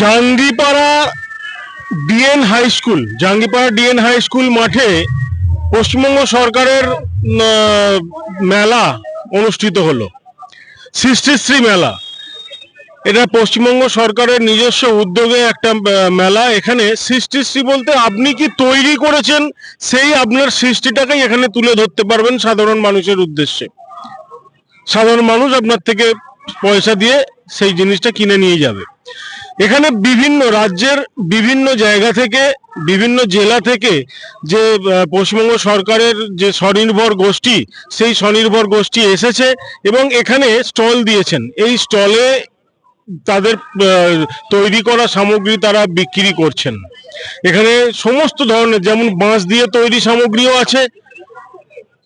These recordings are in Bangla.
Jangipara DN high school, Jangipara DN high school মাঠে পশ্চিমবঙ্গ সরকারের মেলা অনুষ্ঠিত হলো। সৃষ্টিশ্রী মেলা। এটা পশ্চিমবঙ্গ সরকারের নিজস্ব উদ্যোগে একটা মেলা। এখানে সৃষ্টিশ্রী বলতে আপনি কি তৈরি করেছেন, সেই আপনার সৃষ্টিটাকেই এখানে তুলে ধরতে পারবেন সাধারণ মানুষের উদ্দেশ্যে। সাধারণ মানুষ আপনার থেকে পয়সা দিয়ে সেই জিনিসটা কিনে নিয়ে যাবে। এখানে বিভিন্ন রাজ্যের বিভিন্ন জায়গা থেকে, বিভিন্ন জেলা থেকে যে পশ্চিমবঙ্গ সরকারের যে স্বনির্ভর গোষ্ঠী, সেই স্বনির্ভর গোষ্ঠী এসেছে এবং এখানে স্টল দিয়েছেন। এই স্টলে তাদের তৈরি করা সামগ্রী তারা বিক্রি করছেন। এখানে সমস্ত ধরনের, যেমন বাঁশ দিয়ে তৈরি সামগ্রীও আছে,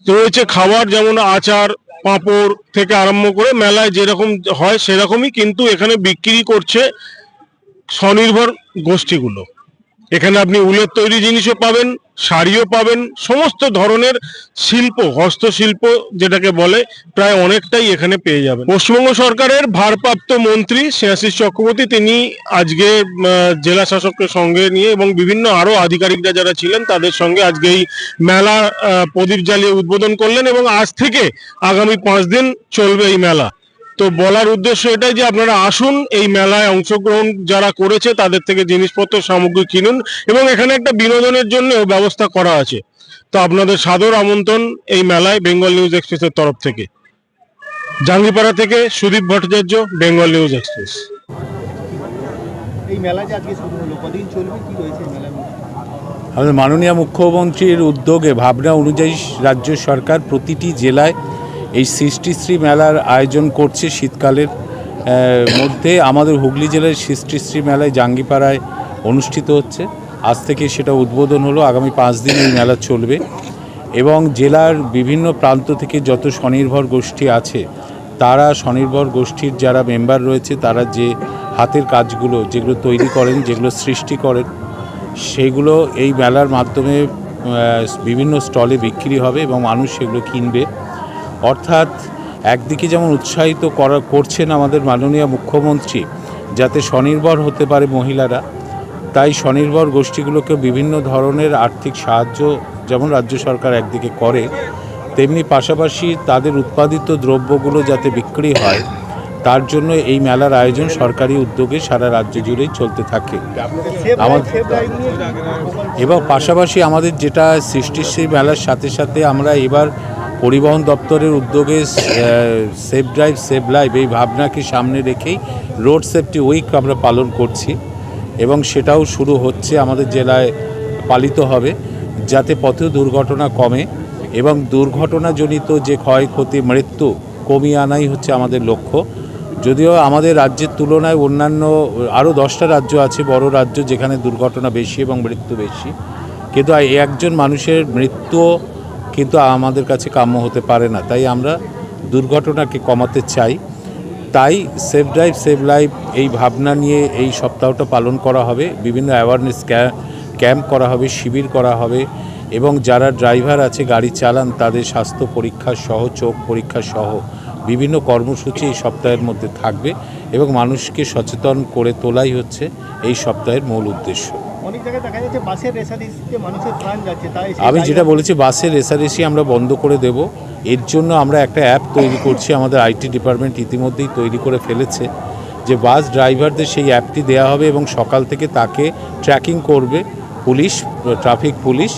রয়েছে খাবার যেমন আচার, পাঁপড় থেকে আরম্ভ করে মেলায় যেরকম হয় সেরকমই কিন্তু এখানে বিক্রি করছে স্বনির্ভর গোষ্ঠীগুলো। এখানে আপনি উলের তৈরি জিনিসও পাবেন, শাড়িও পাবেন, সমস্ত ধরনের শিল্প, হস্তশিল্প যেটাকে বলে, প্রায় অনেকটাই এখানে পেয়ে যাবেন। পশ্চিমবঙ্গ সরকারের ভারপ্রাপ্ত মন্ত্রী শ্রেয়াশিস চক্রবর্তী, তিনি আজকে জেলা শাসককে সঙ্গে নিয়ে এবং বিভিন্ন আরও আধিকারিকরা যারা ছিলেন, তাদের সঙ্গে আজকে এই মেলা প্রদীপ জ্বালিয়ে উদ্বোধন করলেন এবং আজ থেকে আগামী পাঁচ দিন চলবে এই মেলা। তো বলার উদ্দেশ্য এটাই যে আপনারা আসুন এই মেলায় অংশগ্রহণ যারা করেছে তাদের থেকে জিনিসপত্র সামগ্রী কিনুন এবং এখানে একটা বিনোদনের জন্য ব্যবস্থা করা আছে। তো আপনাদের সাদর আমন্ত্রণ এই মেলায় বেঙ্গল নিউজ এক্সপ্রেসের তরফ থেকে। জাঙ্গিপাড়া থেকে Sudip Bhattacharya Bengal News Express. এই মেলা যে আজকে শুরু হলো কদিন চলবে? কি রয়েছে এই আমাদের মাননীয় মুখ্যমন্ত্রীর উদ্যোগে ভাবনা অনুযায়ী রাজ্য সরকার প্রতিটি জেলায় এই সৃষ্টিশ্রী মেলার আয়োজন করছে শীতকালের মধ্যে। আমাদের হুগলি জেলার সৃষ্টিশ্রী মেলায় জাঙ্গিপাড়ায় অনুষ্ঠিত হচ্ছে। আজ থেকে সেটা উদ্বোধন হলো। আগামী পাঁচ দিন এই মেলা চলবে। এবং জেলার বিভিন্ন প্রান্ত থেকে যত স্বনির্ভর গোষ্ঠী আছে, তারা স্বনির্ভর গোষ্ঠীর যারা মেম্বার রয়েছে, তারা যে হাতের কাজগুলো, যেগুলো তৈরি করেন, যেগুলো সৃষ্টি করেন, সেগুলো এই মেলার মাধ্যমে বিভিন্ন স্টলে বিক্রি হবে এবং মানুষ সেগুলো কিনবে। অর্থাৎ একদিকে যেমন উৎসাহিত করা করছেন আমাদের মাননীয় মুখ্যমন্ত্রী, যাতে স্বনির্ভর হতে পারে মহিলারা, তাই স্বনির্ভর গোষ্ঠীগুলোকে বিভিন্ন ধরনের আর্থিক সাহায্য যেমন রাজ্য সরকার একদিকে করে, তেমনি পাশাপাশি তাদের উৎপাদিত দ্রব্যগুলো যাতে বিক্রি হয়, তার জন্য এই মেলার আয়োজন সরকারি উদ্যোগে সারা রাজ্য জুড়েই চলতে থাকে। এবং পাশাপাশি আমাদের যেটা সৃষ্টিশ্রী মেলার সাথে সাথে আমরা এবার পরিবহন দপ্তরের উদ্যোগে সেফ ড্রাইভ সেভ লাইফ এই ভাবনাকে সামনে রেখেই রোড সেফটি উইক আমরা পালন করছি এবং সেটাও শুরু হচ্ছে আমাদের জেলায় পালিত হবে যাতে পথে দুর্ঘটনা কমে এবং দুর্ঘটনাজনিত যে ক্ষয়ক্ষতি, মৃত্যু কমিয়ে আনাই হচ্ছে আমাদের লক্ষ্য। যদিও আমাদের রাজ্যের তুলনায় অন্যান্য আরও দশটা রাজ্য আছে, বড় রাজ্য যেখানে দুর্ঘটনা বেশি এবং মৃত্যু বেশি। কিন্তু একজন মানুষের মৃত্যু কিন্তু আমাদের কাছে কাম্য হতে পারে না। তাই আমরা দুর্ঘটনাকে কমাতে চাই। তাই সেভ ড্রাইভ সেভ লাইফ এই ভাবনা নিয়ে এই সপ্তাহটা পালন করা হবে। বিভিন্ন অ্যাওয়ারনেস ক্যাম্প করা হবে, শিবির করা হবে এবং যারা ড্রাইভার আছে, গাড়ি চালান, তাদের স্বাস্থ্য পরীক্ষা সহ, চোখ পরীক্ষা সহ বিভিন্ন কর্মসূচি এই সপ্তাহের মধ্যে থাকবে এবং মানুষকে সচেতন করে তোলাই হচ্ছে এই সপ্তাহের মূল উদ্দেশ্য। আমি যেটা বলেছি বাসের রেসারেসি আমরা বন্ধ করে দেব। এর জন্য আমরা একটা অ্যাপ তৈরি করছি আমাদের আইটি ডিপার্টমেন্ট ইতিমধ্যেই তৈরি করে ফেলেছে যে বাস ড্রাইভারদের সেই অ্যাপটি দেওয়া হবে এবং সকাল থেকে তাকে ট্র্যাকিং করবে পুলিশ ট্রাফিক পুলিশ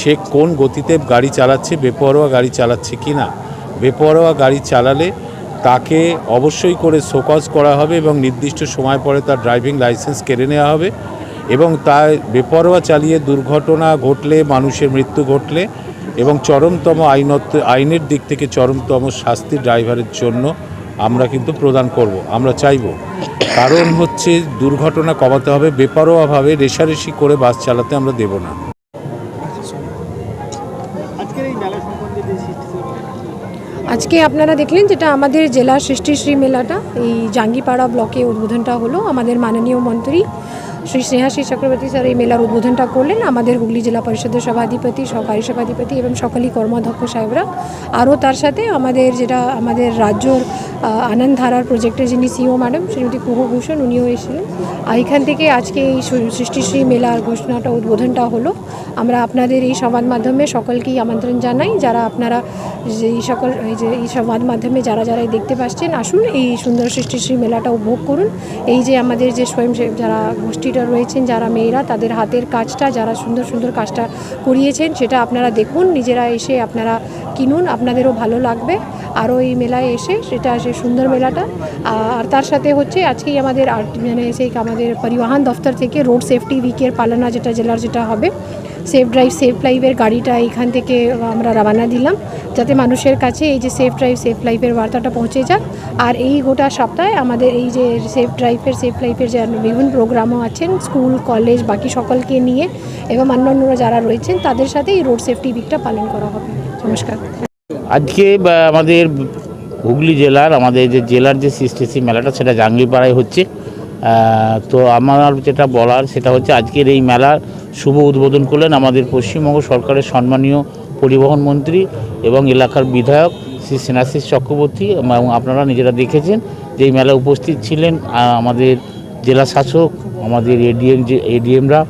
সে কোন গতিতে গাড়ি চালাচ্ছে বেপরোয়া গাড়ি চালাচ্ছে কি না বেপরোয়া গাড়ি চালালে তাকে অবশ্যই করে শোকজ করা হবে এবং নির্দিষ্ট সময় পরে তার ড্রাইভিং লাইসেন্স কেড়ে নেওয়া হবে এবং তার বেপরোয়া চালিয়ে দুর্ঘটনা ঘটলে, মানুষের মৃত্যু ঘটলে এবং চরমতম আইনত, আইনের দিক থেকে চরমতম শাস্তি ড্রাইভারের জন্য আমরা কিন্তু প্রদান করব, আমরা চাইব। কারণ হচ্ছে দুর্ঘটনা কমাতে হবে, বেপরোয়াভাবে রেশারেশি করে বাস চালাতে আমরা দেব না আজকের এই মেলা সম্বন্ধে যে সৃষ্টি আজকে আপনারা দেখলেন যেটা আমাদের জেলা সৃষ্টিশ্রী মেলাটা। এই জাঙ্গিপাড়া ব্লকে উদ্বোধনটা হলো আমাদের মাননীয় মন্ত্রী শ্রী স্নেহাশী চক্রবর্তী স্যার এই মেলার উদ্বোধনটা করলেন। আমাদের হুগলি জেলা পরিষদের সভাধিপতি, সহকারী সভাধিপতি এবং সকলেই কর্মাধ্যক্ষ সাহেবরা। আরও তার সাথে আমাদের যেটা আমাদের রাজ্যর আনন্দ ধারার প্রজেক্টের যিনি সিও ম্যাডাম, শ্রীমতী কুহভূষণ উনিও এসেছিলেন। আর এখান থেকে আজকে এই সৃষ্টিশ্রী মেলার ঘোষণাটা, উদ্বোধনটা হলো। আমরা আপনাদের এই সংবাদ মাধ্যমে সকলকেই আমন্ত্রণ জানাই। যারা আপনারা যে এই সকল, এই যে এই সংবাদ মাধ্যমে যারা যারা দেখতে পাচ্ছেন, আসুন এই সুন্দর সৃষ্টিশ্রী মেলাটা উপভোগ করুন। এই যে আমাদের যে স্বয়ং যারা গোষ্ঠীটা রয়েছেন, যারা মেয়েরা, তাদের হাতের কাজটা, যারা সুন্দর সুন্দর কাজটা করিয়েছেন, সেটা আপনারা দেখুন, নিজেরা এসে আপনারা কিনুন, আপনাদেরও ভালো লাগবে। আরও এই মেলায় এসে, সেটা সে সুন্দর মেলাটা। আর তার সাথে হচ্ছে আজকেই আমাদের মানে সেই আমাদের পরিবহন দফতর থেকে রোড সেফটি উইকের পালনা যেটা, জেলার যেটা হবে সেফ ড্রাইভ, সেফ লাইফের গাড়িটা এখান থেকে আমরা রওনা দিলাম, যাতে মানুষের কাছে এই যে সেফ ড্রাইভ, সেফ লাইফের বার্তাটা পৌঁছে যাক। আর এই গোটা সপ্তাহে আমাদের এই যে সেফ ড্রাইভের সেফ লাইফের যে বিভিন্ন প্রোগ্রামও আছেন, স্কুল, কলেজ, বাকি সকলকে নিয়ে এবং অন্যান্যরা যারা রয়েছেন, তাদের সাথে এই রোড সেফটি উইকটা পালন করা হবে। নমস্কার। আজকে আমাদের হুগলি জেলার, আমাদের যে জেলার যে সিস্টেসি মেলাটা, সেটা জাঙ্গিপাড়ায় হচ্ছে। তো আমার যেটা বলার, সেটা হচ্ছে আজকের এই মেলার শুভ উদ্বোধন করলেন আমাদের পশ্চিমবঙ্গ সরকারের সম্মানীয় পরিবহন মন্ত্রী এবং এলাকার বিধায়ক শ্রী সেনাশিস চক্রবর্তী এবং আপনারা নিজেরা দেখেছেন যে এই মেলায় উপস্থিত ছিলেন আমাদের জেলা শাসক, আমাদের এডিএম যে, এডিএমরা,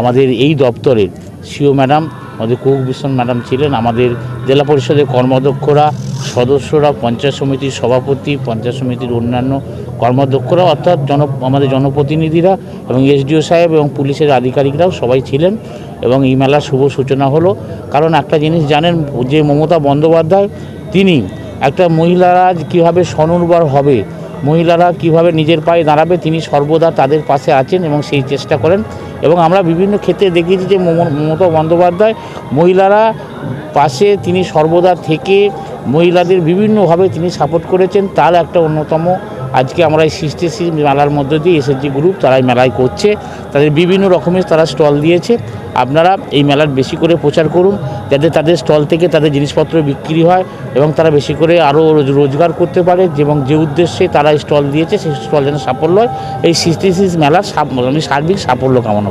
আমাদের এই দপ্তরের সিও ম্যাডাম, আমাদের কুক কুকভূষণ ম্যাডাম ছিলেন, আমাদের জেলা পরিষদের কর্মাধ্যক্ষরা, সদস্যরা, পঞ্চায়েত সমিতির সভাপতি, পঞ্চায়েত সমিতির অন্যান্য কর্মাধ্যক্ষরা অর্থাৎ জন, আমাদের জনপ্রতিনিধিরা এবং এসডিও সাহেব এবং পুলিশের আধিকারিকরাও সবাই ছিলেন এবং এই মেলার শুভ সূচনা হলো। কারণ একটা জিনিস জানেন, যে মমতা বন্দ্যোপাধ্যায়, তিনি একটা মহিলারা কীভাবে স্বনির্ভর হবে, মহিলারা কীভাবে নিজের পায়ে দাঁড়াবে, তিনি সর্বদা তাদের পাশে আছেন এবং সেই চেষ্টা করেন। এবং আমরা বিভিন্ন ক্ষেত্রে দেখেছি যে মম- মমতা বন্দ্যোপাধ্যায় মহিলারা পাশে তিনি সর্বদা থেকে মহিলাদের বিভিন্নভাবে তিনি সাপোর্ট করেছেন। তার একটা অন্যতম আজকে আমরা এই সৃষ্টি মেলার মধ্যে দিয়ে এসএসজি গ্রুপ তারা এই মেলায় করছে। তাদের বিভিন্ন রকমের তারা স্টল দিয়েছে। আপনারা এই মেলার বেশি করে প্রচার করুন, যাতে তাদের স্টল থেকে তাদের জিনিসপত্র বিক্রি হয় এবং তারা বেশি করে আরও রোজগার করতে পারে এবং যে উদ্দেশ্যে তারা স্টল দিয়েছে, সেই স্টল যেন সাফল্য হয়। এই সৃষ্টি মেলার সাফ- সার্বিক সাফল্য কামনা।